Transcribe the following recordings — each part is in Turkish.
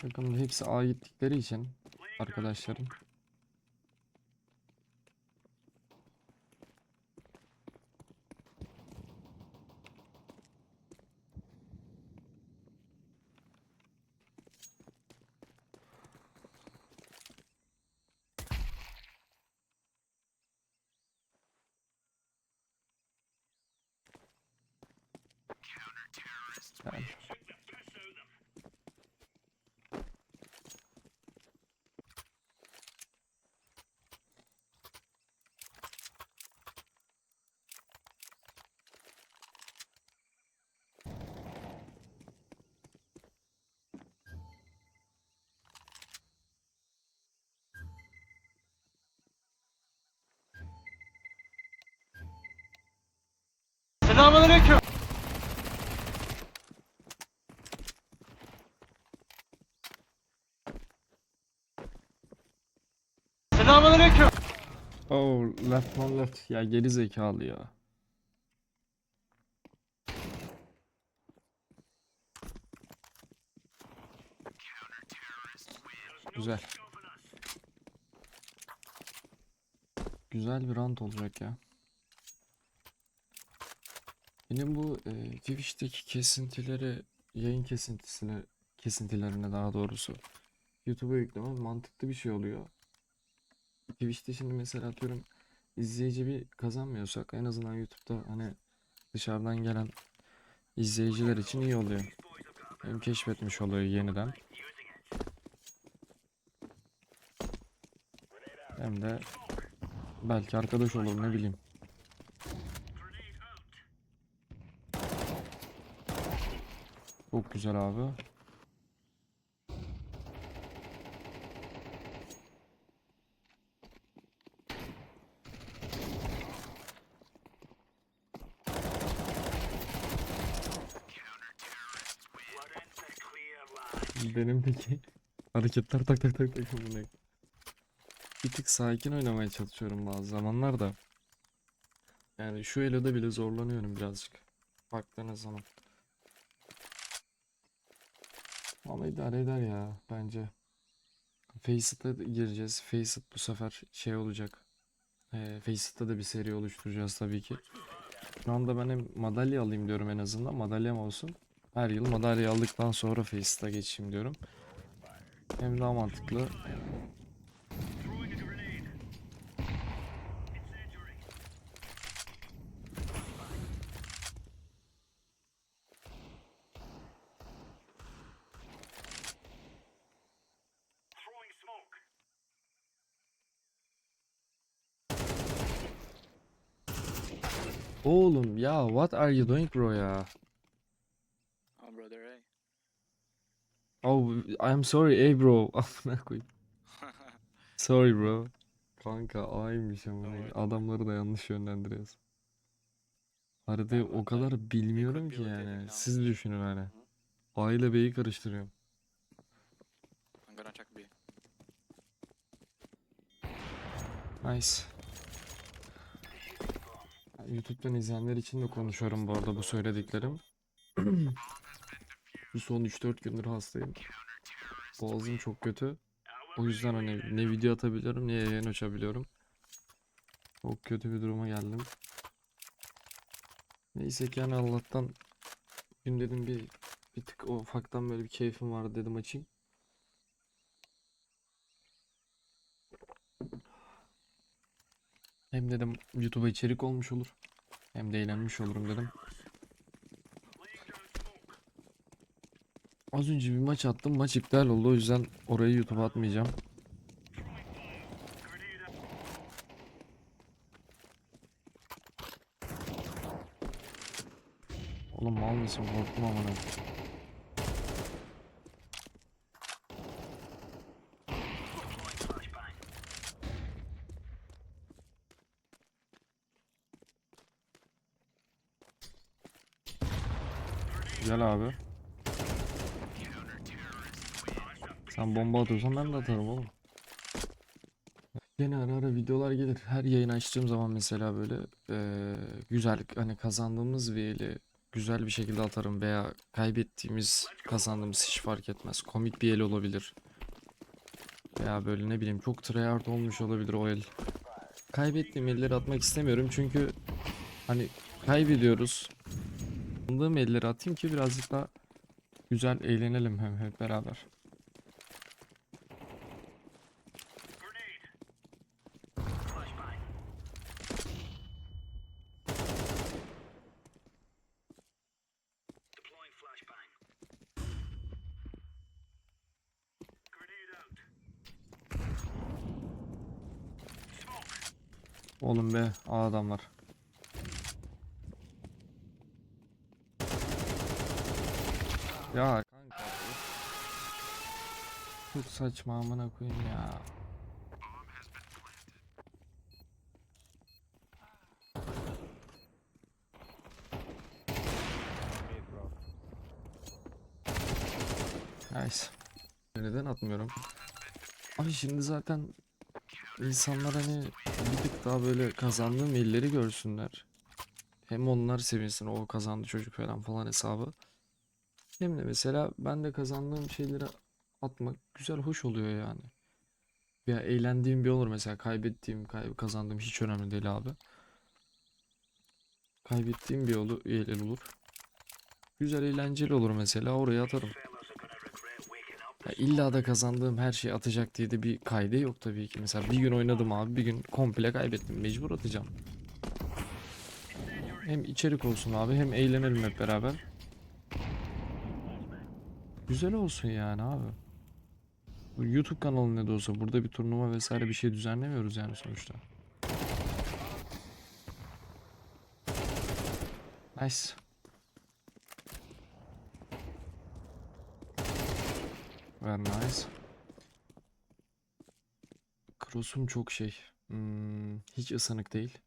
Takımda hepsi A gittikleri için arkadaşlarım. Yani. Selamünaleyküm. Selamünaleyküm. Oh left one left. Ya geri zekalı ya. Güzel. Güzel bir round olacak ya. Benim bu e, Twitch'teki kesintileri, yayın kesintisine, kesintilerine daha doğrusu YouTube'a yüklemem mantıklı bir şey oluyor. Twitch'te şimdi mesela atıyorum izleyici bir kazanmıyorsak en azından YouTube'da hani dışarıdan gelen izleyiciler için iyi oluyor. Hem keşfetmiş oluyor yeniden. Hem de belki arkadaş olur ne bileyim. Çok güzel abi. Benim peki hareketler tak tak tak tak amına. Bir tık sakin oynamaya çalışıyorum bazı zamanlar da. Yani şu eloda bile zorlanıyorum birazcık. Baktığınız zaman. Ama idare eder ya bence. Facet'a gireceğiz. Facet bu sefer şey olacak. Ee, Facet'ta da bir seri oluşturacağız tabii ki. Şu anda ben madalya alayım diyorum en azından. Madalyam olsun. Her yıl madalya aldıktan sonra Facet'a geçeyim diyorum. Hem daha mantıklı. Oğlum ya what are you doing bro ya? Oh, brother, hey. Oh I'm sorry ey bro. Amına koyayım. Sorry bro. Kanka aymış ama Doğru. adamları da yanlış yönlendiriyoruz. Haritayı o kadar bilmiyorum ki yani. Siz düşünün hani. A ile B'yi karıştırıyorum. Nice. YouTube'dan izleyenler için de konuşuyorum bu arada bu söylediklerim. Bu son 3-4 gündür hastayım. Boğazım çok kötü. O yüzden hani ne video atabiliyorum ne yayın açabiliyorum. Çok kötü bir duruma geldim. Neyse ki yani Allah'tan bugün dedim bir bir tık ufaktan böyle bir keyfim vardı dedim açayım. Hem dedim YouTube'a içerik olmuş olur. Hem de eğlenmiş olurum dedim. Az önce bir maç attım. Maç iptal oldu. O yüzden orayı YouTube'a atmayacağım. Oğlum mal mısın? Korktum amına. Gel abi. Sen bomba atıyorsan ben de atarım oğlum. Yine ara ara videolar gelir. Her yayın açtığım zaman mesela böyle eee, güzel hani kazandığımız eli güzel bir şekilde atarım veya kaybettiğimiz kazandığımız hiç fark etmez. Komik bir el olabilir. Veya böyle ne bileyim çok tryhard olmuş olabilir o el. Kaybettiğim elleri atmak istemiyorum çünkü hani kaybediyoruz. Kazandığım elleri atayım ki birazcık daha güzel eğlenelim hem hep beraber. Oğlum be adamlar. Ya kanka. Çok saçma amına koyayım ya. Nice. Neden atmıyorum? Abi şimdi zaten insanlar hani bir tık daha böyle kazandığım elleri görsünler. Hem onlar sevinsin o kazandı çocuk falan falan hesabı. Hem de mesela ben de kazandığım şeyleri atmak güzel hoş oluyor yani. Ya eğlendiğim bir olur mesela kaybettiğim kay kazandığım hiç önemli değil abi. Kaybettiğim bir yolu el olur. Güzel eğlenceli olur mesela oraya atarım. Ya illa da kazandığım her şeyi atacak diye de bir kaydı yok tabii ki. Mesela bir gün oynadım abi bir gün komple kaybettim. Mecbur atacağım. Hem içerik olsun abi hem eğlenelim hep beraber. Güzel olsun yani abi. YouTube kanalı ne de olsa burada bir turnuva vesaire bir şey düzenlemiyoruz yani sonuçta. Nice. Very nice. Cross'um çok şey. hmm, hiç ısınık değil.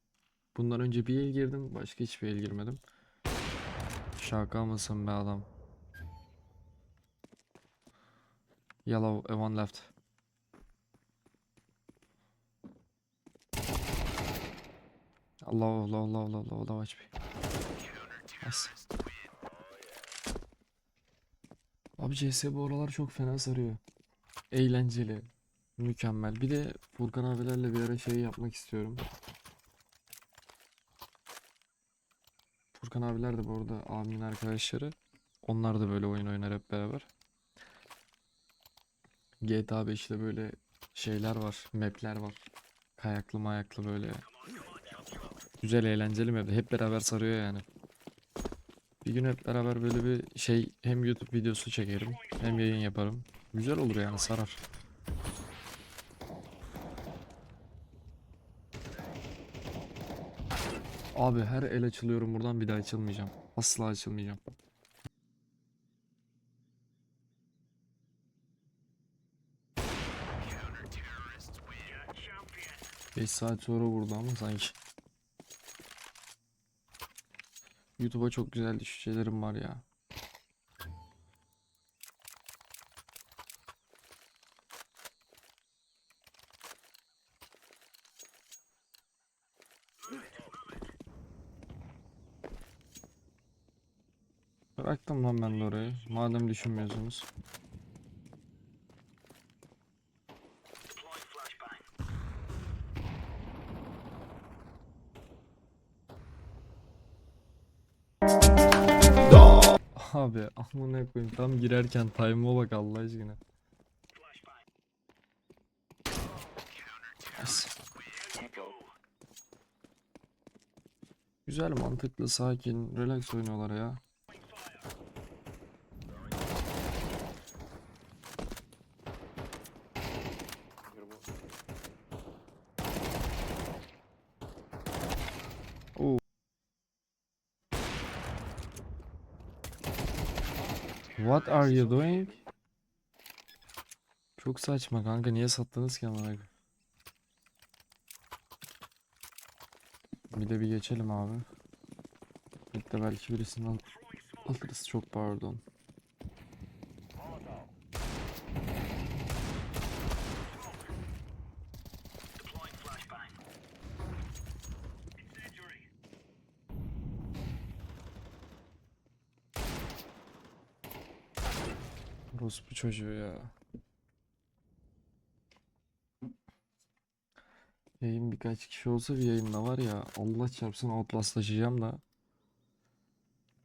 Bundan önce bir el girdim. Başka hiçbir el girmedim. Şaka mısın be adam? Yellow, uh, one left. Allah Allah Allah Allah Allah Allah HP. Nice. Abi CS bu aralar çok fena sarıyor. Eğlenceli. Mükemmel. Bir de Furkan abilerle bir ara şey yapmak istiyorum. Furkan abiler de bu arada abimin arkadaşları. Onlar da böyle oyun oynar hep beraber. GTA 5'te böyle şeyler var. Map'ler var. Kayaklı mayaklı böyle. Güzel eğlenceli map. Hep beraber sarıyor yani. Bir gün hep beraber böyle bir şey hem YouTube videosu çekerim hem yayın yaparım. Güzel olur yani sarar. Abi her el açılıyorum buradan bir daha açılmayacağım. Asla açılmayacağım. Beş saat sonra vurdu ama sanki. YouTube'a çok güzel düşüncelerim var ya. Bıraktım lan ben de orayı. Madem düşünmüyorsunuz. Abi amına koyayım tam girerken time'a bak Allah aşkına. Güzel mantıklı sakin relax oynuyorlar ya. What are you doing? Çok saçma kanka niye sattınız ki amına? Bir de bir geçelim abi. Bir de belki birisini al alırız çok pardon. Orospu çocuğu ya. Yayın birkaç kişi olsa bir yayında var ya Allah çarpsın Outlast'laşacağım da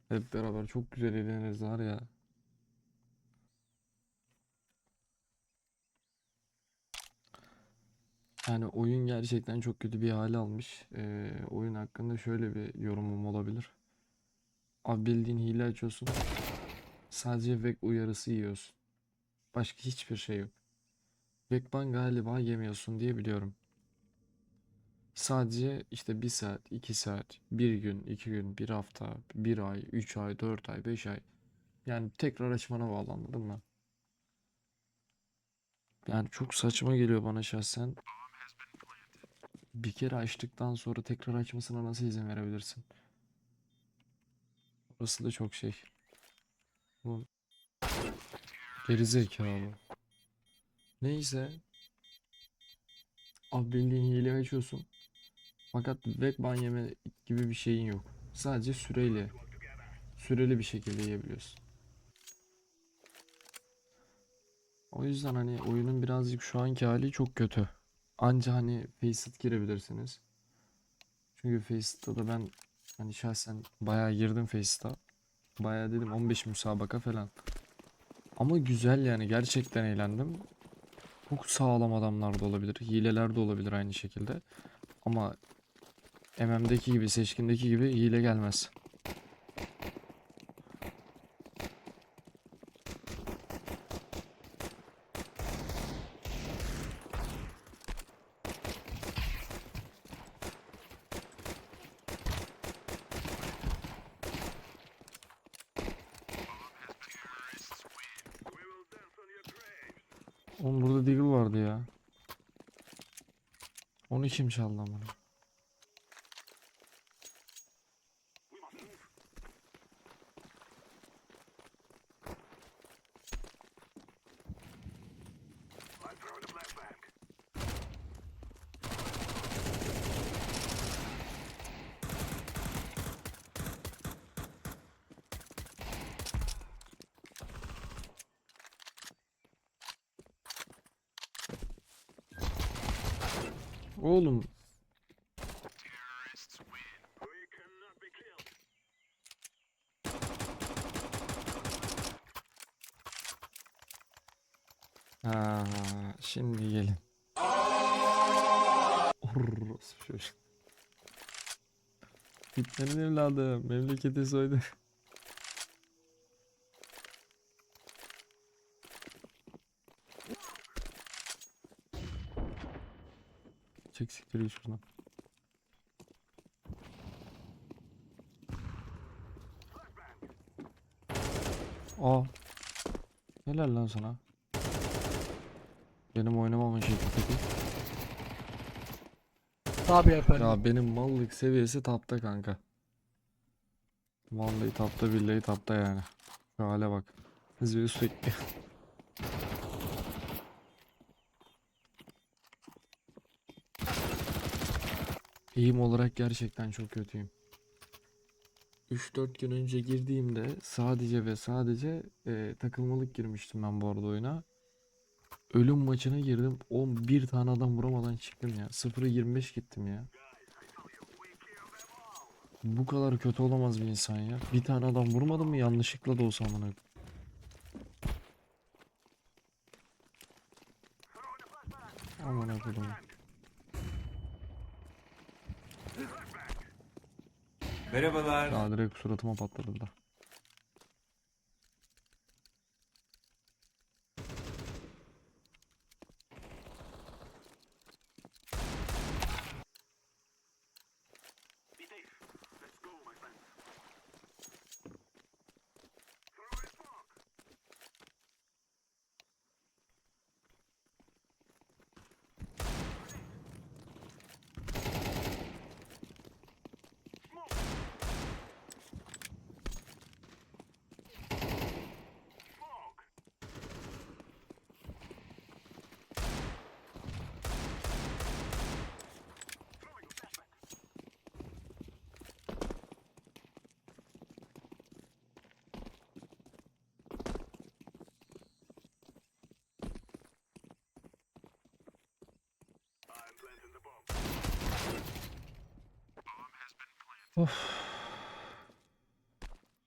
hep beraber çok güzel eğleniriz var ya. Yani oyun gerçekten çok kötü bir hale almış. Ee, oyun hakkında şöyle bir yorumum olabilir. Abi bildiğin hile açıyorsun. Sadece vek uyarısı yiyorsun. Başka hiçbir şey yok. Vekban galiba yemiyorsun diye biliyorum. Sadece işte bir saat, iki saat, bir gün, iki gün, bir hafta, bir ay, üç ay, dört ay, beş ay. Yani tekrar açmana bağlı anladın mı? Yani çok saçma geliyor bana şahsen. Bir kere açtıktan sonra tekrar açmasına nasıl izin verebilirsin? Orası da çok şey. Bu gerizekalı. Neyse. Abi bildiğin hile açıyorsun. Fakat web ban yeme gibi bir şeyin yok. Sadece süreyle süreli bir şekilde yiyebiliyorsun. O yüzden hani oyunun birazcık şu anki hali çok kötü. Anca hani Faceit girebilirsiniz. Çünkü Faceit'ta da ben hani şahsen bayağı girdim Faceit'a. Bayağı dedim 15 müsabaka falan. Ama güzel yani gerçekten eğlendim. Çok sağlam adamlar da olabilir. Hileler de olabilir aynı şekilde. Ama MM'deki gibi, seçkindeki gibi hile gelmez. Oğlum burada Deagle vardı ya. Onu kim çaldı amına? Oğlum Ha, şimdi gelin. Hitler'in evladı memleketi soydu. Çek siktir git şuradan. Aa. Helal lan sana. Benim oynamamın şekli peki. Tabii efendim. Ya benim mallık seviyesi tapta kanka. Vallahi tapta billahi tapta yani. Şu hale bak. Hızlı sürekli. İyiyim olarak gerçekten çok kötüyüm. 3-4 gün önce girdiğimde sadece ve sadece e, takılmalık girmiştim ben bu arada oyuna. Ölüm maçına girdim. 11 tane adam vuramadan çıktım ya. 0'a 25 gittim ya. Bu kadar kötü olamaz bir insan ya. Bir tane adam vurmadım mı yanlışlıkla da olsa amına. Amına kodum. Merhabalar. Ya direkt suratıma patladı da. Of.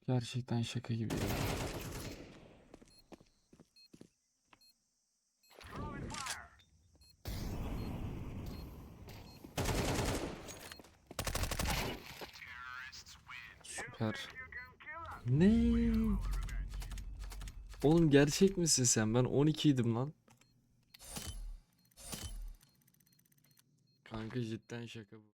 Gerçekten şaka gibi. Süper. Ne? Oğlum gerçek misin sen? Ben 12 idim lan. Kanka cidden şaka bu.